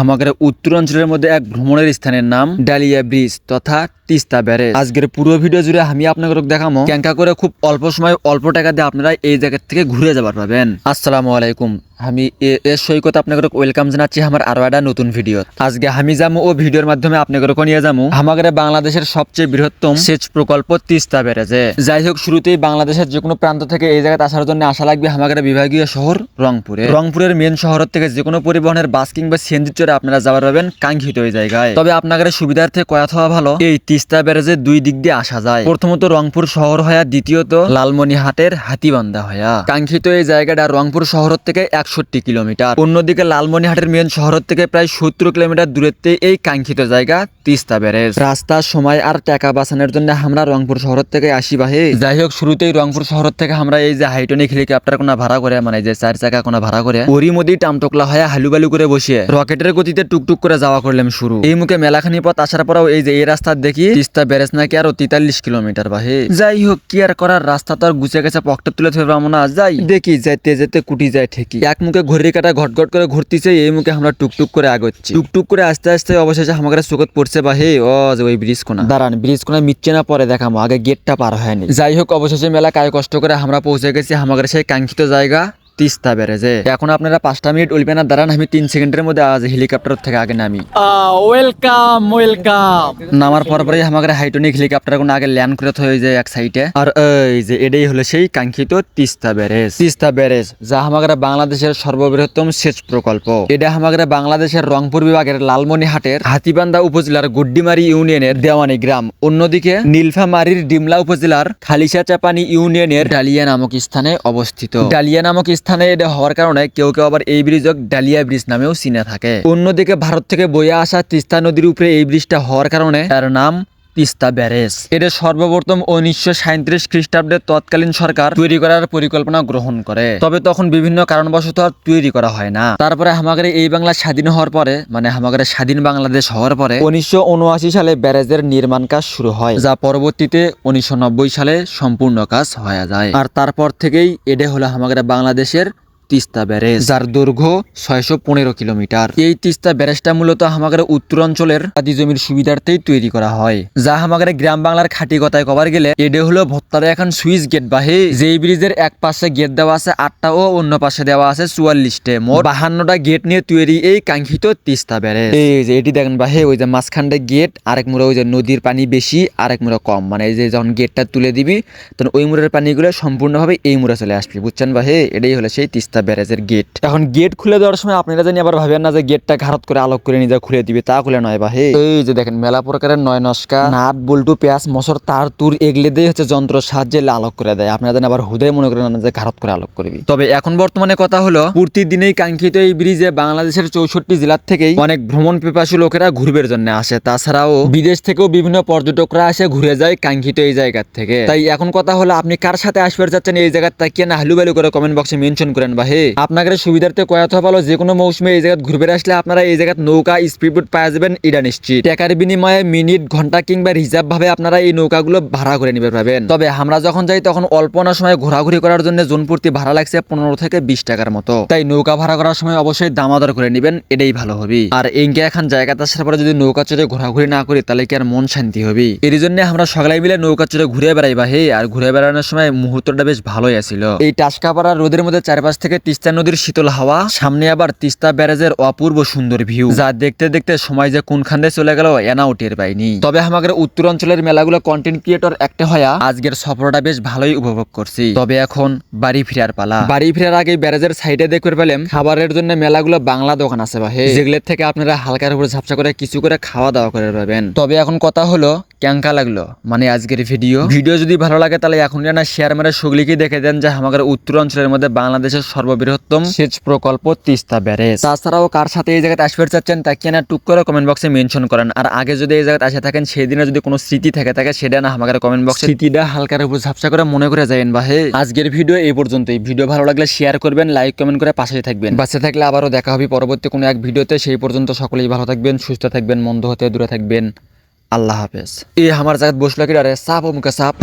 আমাদের উত্তরাঞ্চলের মধ্যে এক ভ্রমণের স্থানের নাম ডালিয়া ব্রিজ তথা তিস্তা ব্যারেজ। আজকের পুরো ভিডিও জুড়ে আমি আপনাদের দেখামো ক্যাঙ্কা করে খুব অল্প সময় অল্প টাকা দিয়ে আপনারা এই জায়গা থেকে ঘুরে যাবার পাবেন। আসসালামু আলাইকুম। আমি এ- সৈকত আপনাদের ওয়েলকাম জানাচ্ছি আমার আরও একটা নতুন ভিডিও আজকে আমি যাব ও ভিডিওর মাধ্যমে আপনাদের নিয়ে যাব আমাদের বাংলাদেশের সবচেয়ে বৃহত্তম সেচ প্রকল্প তিস্তা ব্যারেজে। যাই হোক, শুরুতেই বাংলাদেশের যে কোনো প্রান্ত থেকে এই জায়গায় আসার জন্য আসা লাগবে আমাদের বিভাগীয় শহর রংপুরে। রংপুরের মেন শহর থেকে যে কোনো পরিবহনের বাস কিংবা সিএনজি চড়ে আপনারা যাবার পাবেন কাঙ্ক্ষিত ওই জায়গায়। তবে আপনাদের সুবিধার্থে কয়াত হওয়া ভালো, এই তিস্তা ব্যারেজে দুই দিক দিয়ে আসা যায়। প্রথমত রংপুর শহর হয়া দ্বিতীয়ত লালমনিহাটের হাতিবান্ধা হয়া কাঙ্ক্ষিত এই জায়গাটা রংপুর শহর থেকে একষট্টি কিলোমিটার। অন্যদিকে লালমনিহাটের মেন শহর থেকে প্রায় সত্তর কিলোমিটার দূরত্বে এই কাঙ্ক্ষিত জায়গা তিস্তা ব্যারেজ। রাস্তার সময় আর টাকা বাঁচানোর জন্য আমরা রংপুর শহর থেকে আসি বাহে। যাই হোক, শুরুতেই রংপুর শহর থেকে আমরা এই যে হাইটনিক হেলিকপ্টার কোনা ভাড়া করে মানে যে চার চাকা কোনা ভাড়া করে ওরই মধ্যেই টামটকলা হয়ে হালুবালু করে বসিয়ে রকেটের গতিতে টুকটুক করে যাওয়া করলাম শুরু। এই মুখে মেলাখানি পথ আসার পরেও এই যে এই রাস্তা দেখি, তিস্তা ব্যারেজ নাকি আরও তেতাল্লিশ কিলোমিটার বাহে। যাই হোক, কি আর করার, রাস্তা তো আর গুছে গেছে, পকেটে তুলে ধরে পাবো না যাই। দেখি, যেতে যেতে কুটি যায় ঠিকই। এক মুখে ঘড়ি কাটা ঘটঘট করে ঘুরতেছে এই মুখে আমরা টুকটুক করে আগোচ্ছি। টুকটুক করে আস্তে আস্তে অবশেষে আমাকে চোখত পড়ছে বা হে ও যে ওই ব্রিজ কোনা দাঁড়ান ব্রিজ কোনা মিচ্ছে না পরে দেখামো আগে গেটটা পার হয়নি। যাই হোক অবশেষে মেলা কায় কষ্ট করে আমরা পৌঁছে গেছি আমাদের সেই কাঙ্ক্ষিত জায়গা। তিস্তা ব্যারেজে এখন আপনারা পাঁচটা মিনিট উঠবে না দাঁড়ান আমি তিন সেকেন্ডের মধ্যে আজ হেলিকপ্টার থেকে আগে নামি। ওয়েলকাম ওয়েলকাম নামার পর পরে আমাদের হাইটনিক হেলিকপ্টার কোনো আগে ল্যান্ড করে হয়ে যায় এক সাইডে আর এই যে এটাই হলো সেই কাঙ্ক্ষিত তিস্তা ব্যারেজ। তিস্তা ব্যারেজ যা আমাদের বাংলাদেশের সর্ববৃহত্তম সেচ প্রকল্প। এটা আমাদের বাংলাদেশের রংপুর বিভাগের লালমনিহাটের হাতিবান্ধা উপজেলার গুড্ডিমারি ইউনিয়নের দেওয়ানি গ্রাম। অন্যদিকে নীলফামারীর ডিমলা উপজেলার খালিশা চাপানি ইউনিয়নের ডালিয়া নামক স্থানে অবস্থিত। ডালিয়া নামক স্থানে এটা হওয়ার কারণে কেউ কেউ আবার এই ব্রিজক ডালিয়া ব্রিজ নামেও চিনে থাকে। অন্যদিকে ভারত থেকে বয়ে আসা তিস্তা নদীর উপরে এই ব্রিজটা হওয়ার কারণে তার নাম তিস্তা ব্যারেজ। এটা সর্বপ্রথম উনিশশো সাঁত্রিশ খ্রিস্টাব্দে তৎকালীন সরকার তৈরি করার পরিকল্পনা গ্রহণ করে। তবে তখন বিভিন্ন কারণবশত আর তৈরি করা হয় না। তারপরে আমাদের এই বাংলা স্বাধীন হওয়ার পরে মানে আমাদের স্বাধীন বাংলাদেশ হওয়ার পরে উনিশশো উনআশি সালে ব্যারেজের নির্মাণ কাজ শুরু হয়, যা পরবর্তীতে উনিশশো নব্বই সালে সম্পূর্ণ কাজ হয়ে যায়। আর তারপর থেকেই এটা হলো আমাদের বাংলাদেশের তিস্তা ব্যারেজ। যার দৈর্ঘ্য ছয়শো পনেরো কিলোমিটার। এই তিস্তা ব্যারেজটা মূলত আমাদের উত্তরাঞ্চলের আদি জমির সুবিধার্থেই তৈরি করা হয়। যা আমাদের গ্রাম বাংলার খাঁটি কথায় কবার গেলে এটা হলো ভত্তারে এখন সুইচ গেট বাহে। যেই ব্রিজের এক পাশে গেট দেওয়া আছে আটটা ও অন্য পাশে দেওয়া আছে চুয়াল্লিশটে মোট বাহান্নটা গেট নিয়ে তৈরি এই কাঙ্ক্ষিত তিস্তা ব্যারেজ। এই যে এটি দেখেন বাহে ওই যে মাঝখানটা গেট আরেক মুড়ে ওই যে নদীর পানি বেশি আরেক মুড়ে কম। মানে এই যে যখন গেটটা তুলে দিবি তখন ওই মুড়ের পানিগুলো সম্পূর্ণভাবে এই মুড়ে চলে আসবে। বুঝছেন বাহে? এটাই হলো সেই তিস্তা ব্যারেজের গেট এখন গেট খুলে দেওয়ার সময় আপনারা জানি আবার ভাবেন না যে গেটটা ঘারত করে আলোক করে নিজে খুলে দিবে তা খুলে নয় বা হে। এই যে দেখেন মেলা প্রকারের নয় নস্কা। নাট বল্টু পেঁয়াজ মশর তার তুর এগলে দিয়ে হচ্ছে যন্ত্র সাহায্যে আলোক করে দেয়। আপনারা জানি আবার হুদয় মনে করেন না যে ঘারত করে আলোক করবি। তবে এখন বর্তমানে কথা হলো প্রতিদিনেই কাঙ্ক্ষিত এই ব্রিজে বাংলাদেশের চৌষট্টি জেলার থেকেই অনেক ভ্রমণ পিপাসু লোকেরা ঘুরবের জন্য আসে। তাছাড়াও বিদেশ থেকেও বিভিন্ন পর্যটকরা আসে ঘুরে যায় কাঙ্ক্ষিত এই জায়গার থেকে। তাই এখন কথা হলো আপনি কার সাথে আসবে যাচ্ছেন এই জায়গার তাকিয়ে না? হালুবালু করে কমেন্ট বক্সে মেনশন করেন বা হে। আপনাদের সুবিধার্থে কয়াত ভালো যে কোনো মৌসুমে এই জায়গায় ঘুরবে আসলে আপনারা এই জায়গায় নৌকা স্পিডবোট পাওয়া যাবেন এটা নিশ্চিত। টাকার বিনিময়ে মিনিট, ঘণ্টা কিংবা রিজার্ভ ভাবে আপনারা এই নৌকাগুলো ভাড়া করে নিতে পারবেন তবে আমরা যখন যাই তখন অল্প না সময় ঘোরাঘুরি করার জন্য জোন প্রতি ভাড়া লাগছে পনেরো থেকে বিশ টাকার মতো। তাই নৌকা ভাড়া করার সময় অবশ্যই দামাদর করে নেবেন, এটাই ভালো হবে। আর এইকে এখন জায়গাতে আসার পরে যদি নৌকা চড়ে ঘোরাঘুরি না করি তাহলে কি আর মন শান্তি হবে? এর জন্য আমরা সকালে মিলে নৌকা চড়ে ঘুরে বেড়াইবা হে। আর ঘুরে বেড়ানোর সময় মুহূর্তটা বেশ ভালোই আছিল। এই টাসকাপাড়া রোদের মধ্যে চারপাশ থেকে তিস্তা নদীর শীতল হাওয়া, সামনে আবার তিস্তা ব্যারেজের অপূর্ব সুন্দর ভিউ। যা দেখতে দেখতে সময় যে কোনখান চলে গেল এনাও টের পাইনি। তবে আমাদের উত্তরাঞ্চলের মেলাগুলো কন্টেন্ট ক্রিয়েটর একটা হয়া, আজকের সফরটা বেশ ভালোই উপভোগ করছি। তবে এখন বাড়ি ফেরার পালা। বাড়ি ফেরার আগে ব্যারেজের সাইডে দেখতে পেলাম খাবারের জন্য মেলাগুলো বাংলা দোকান আছে বাহে। যেগুলোর থেকে আপনারা হালকার উপরে ঝাপসা করে কিছু করে খাওয়া দাওয়া করে পাবেন। তবে এখন কথা হলো ক্যাঙ্কা লাগল? মানে আজকের ভিডিও ভিডিও যদি ভালো লাগে তাহলে এখন না শেয়ার মেরে সুগলিকে দেখে দেন যে আমাদের উত্তরাঞ্চলের মধ্যে বাংলাদেশের সর্ববৃহত্তম সেচ প্রকল্প তিস্তা ব্যারেজ। তাছাড়াও কার সাথে এই জায়গায় আসবে চাচ্ছেন তাকে না টুক করে কমেন্ট বক্সে মেনশন করেন। আর আগে যদি এই জায়গায় আসে থাকেন সেই দিনে যদি কোনো স্মৃতি থেকে থাকে সেটা না আমাদের কমেন্ট বক্সে স্মৃতিটা হালকার উপর ঝাপসা করে মনে করে যাবেন বা হে আজকের ভিডিও এই পর্যন্তই। ভিডিও ভালো লাগলে শেয়ার করবেন লাইক কমেন্ট করে পাশে থাকবেন। বাসে থাকলে আবারও দেখা হবে পরবর্তী কোনো এক ভিডিওতে। সেই পর্যন্ত সকলেই ভালো থাকবেন সুস্থ থাকবেন মন্দ হতে দূরে থাকবেন। আল্লাহ হাফেজ। এ আমার জায়গায় বসল কি রে? সাপ ও মুখে সাপ।